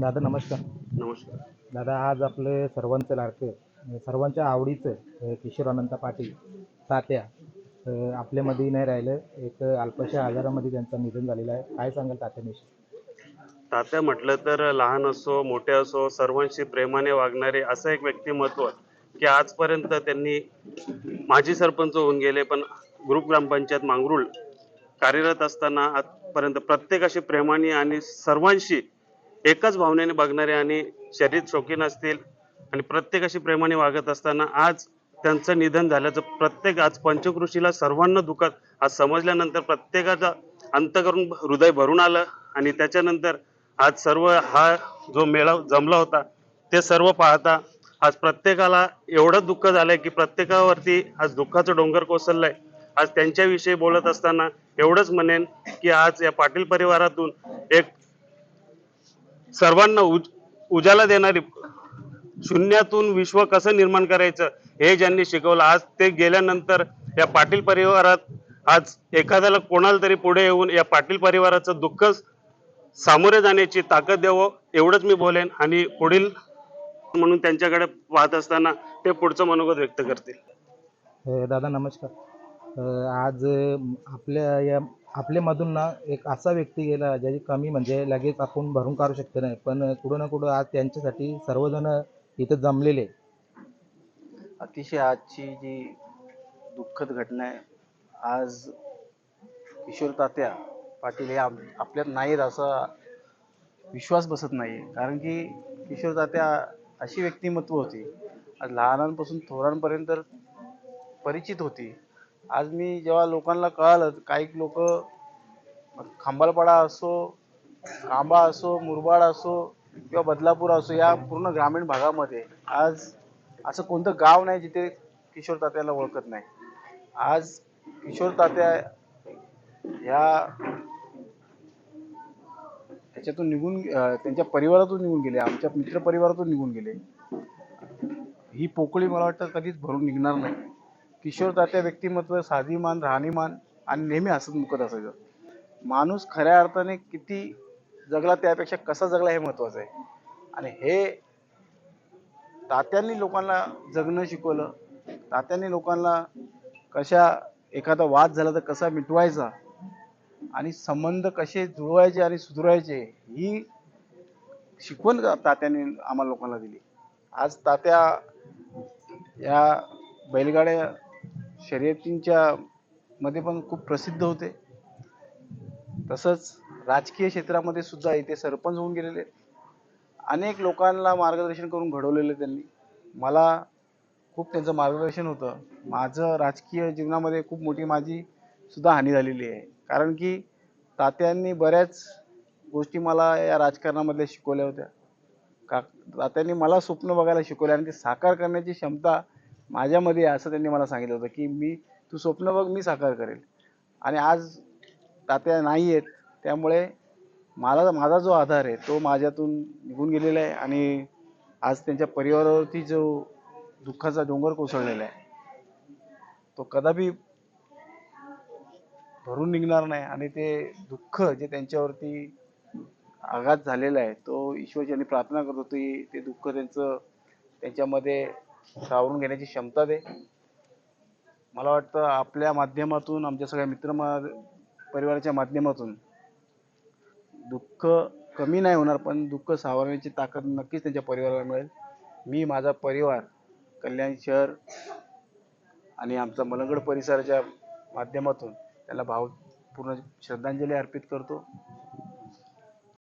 दादा नमस्कार. नमस्कार. दादा आज आपलं सर्वांचं लाडकं सर्वांच्या आवडीचं किशोर अनंत पाटील तात्या आपल्यामध्ये नाही राहिलं. एक अल्पशा आजारामध्ये त्यांचं निधन झालेलं आहे. काय सांगाल तात्याविषयी? तात्या म्हटलं तर लहान असो मोठे असो सर्वांशी प्रेमाने वागणारे असं एक व्यक्तिमत्व की आजपर्यंत त्यांनी माजी सरपंच होऊन गेले पण ग्रुप ग्रामपंचायत मांगरुळ कार्यरत असताना आजपर्यंत प्रत्येकाशी प्रेमाने आणि सर्वांशी एकाच भावनेने बघणारे आणि शरीर शौकीन असतील आणि प्रत्येकाशी प्रेमाने वागत असताना आज त्यांचं निधन झाल्याचं प्रत्येक आज पंचकृषीला सर्वांना दुःखात आज समजल्यानंतर प्रत्येकाचा अंतकरून हृदय भरून आलं आणि त्याच्यानंतर आज सर्व हा जो मेळा जमला होता ते सर्व पाहता आज प्रत्येकाला एवढं दुःख झालंय की प्रत्येकावरती आज दुःखाचं डोंगर कोसळलंय. आज त्यांच्याविषयी बोलत असताना एवढंच म्हणेन की आज या पाटील परिवारातून एक सर्वांना उज उजाला देणारी शून्यातून विश्व कसं निर्माण करायचं हे ज्यांनी शिकवलं आज ते गेल्यानंतर या पाटील परिवारात आज एखाद्याला कोणाला तरी पुढे येऊन या पाटील परिवाराचं दुःख सामोरे जाण्याची ताकद द्यावं एवढंच मी बोलेन आणि पुढील म्हणून त्यांच्याकडे पाहत असताना ते पुढचं मनोगत व्यक्त करतील. दादा नमस्कार. आज आपल्या या आपल्यामधून ना एक असा व्यक्ती गेला ज्याची कमी म्हणजे लगेच आपण भरून काढू शकतो नाही. पण कुठं ना कुठं आज त्यांच्यासाठी सर्वजण इथं जमलेले अतिशय आजची जी दुःखद घटना आहे आज किशोर तात्या पाटील हे आप- आपल्यात नाहीत असा विश्वास बसत नाही कारण की किशोर तात्या अशी व्यक्तिमत्व होती. आज लहानांपासून थोरांपर्यंत परिचित होती. आज मी जेव्हा लोकांना कळालं काही लोक खांबालपाडा असो कांबा असो मुरबाड असो किंवा बदलापूर असो या पूर्ण ग्रामीण भागामध्ये आज असं कोणतं गाव नाही जिथे किशोर तात्याला ओळखत नाही. आज किशोर तात्या ह्या त्याच्यातून निघून त्यांच्या परिवारातून निघून गेले आमच्या मित्र परिवारातून निघून गेले. ही पोकळी मला वाटतं कधीच भरून निघणार नाही. किशोर तात्या व्यक्तिमत्व साधीमान राहणीमान आणि नेहमी हसतमुखत असायचं. माणूस खऱ्या अर्थाने किती जगला त्यापेक्षा कसा जगला हे महत्वाचं आहे. आणि हे तात्यांनी लोकांना जगणं शिकवलं. तात्यांनी लोकांना कशा एखादा वाद झाला तर कसा मिटवायचा आणि संबंध कसे जुळवायचे आणि सुधरवायचे ही शिकवण तात्यांनी आम्हाला लोकांना दिली. आज तात्या या बैलगाड्या शर्यतींच्या मध्ये पण खूप प्रसिद्ध होते. तसंच राजकीय क्षेत्रामध्ये सुद्धा इथे सरपंच होऊन गेलेले अनेक लोकांना मार्गदर्शन करून घडवलेलं त्यांनी. मला खूप त्यांचं मार्गदर्शन होतं. माझं राजकीय जीवनामध्ये खूप मोठी माझी सुद्धा हानी झालेली आहे. कारण की तात्यांनी बऱ्याच गोष्टी मला या राजकारणामधल्या शिकवल्या होत्या. का तात्यांनी मला स्वप्न बघायला शिकवले आणि ते साकार करण्याची क्षमता माझ्यामध्ये असं त्यांनी मला सांगितलं होतं की मी तू स्वप्न बघ मी साकार करेल. आणि आज तात्या नाही आहेत त्यामुळे मला माझा जो आधार आहे तो माझ्यातून निघून गेलेला आहे आणि आज त्यांच्या परिवारावरती जो दुःखाचा डोंगर कोसळलेला आहे तो कदापि भरून निघणार नाही. आणि ते दुःख जे त्यांच्यावरती आघात झालेला आहे तो ईश्वरची प्रार्थना करतो की ते दुःख त्यांचं त्यांच्यामध्ये सावरून घेण्याची क्षमता दे. मला वाटतं आपल्या माध्यमातून आमच्या सगळ्या मित्र परिवाराच्या माध्यमातून दुःख कमी नाही होणार पण दुःख सावरण्याची ताकद नक्कीच त्यांच्या परिवाराला मिळेल. मी माझा परिवार कल्याण शहर आणि आमचा मलंगड परिसराच्या माध्यमातून त्याला भावपूर्ण श्रद्धांजली अर्पित करतो.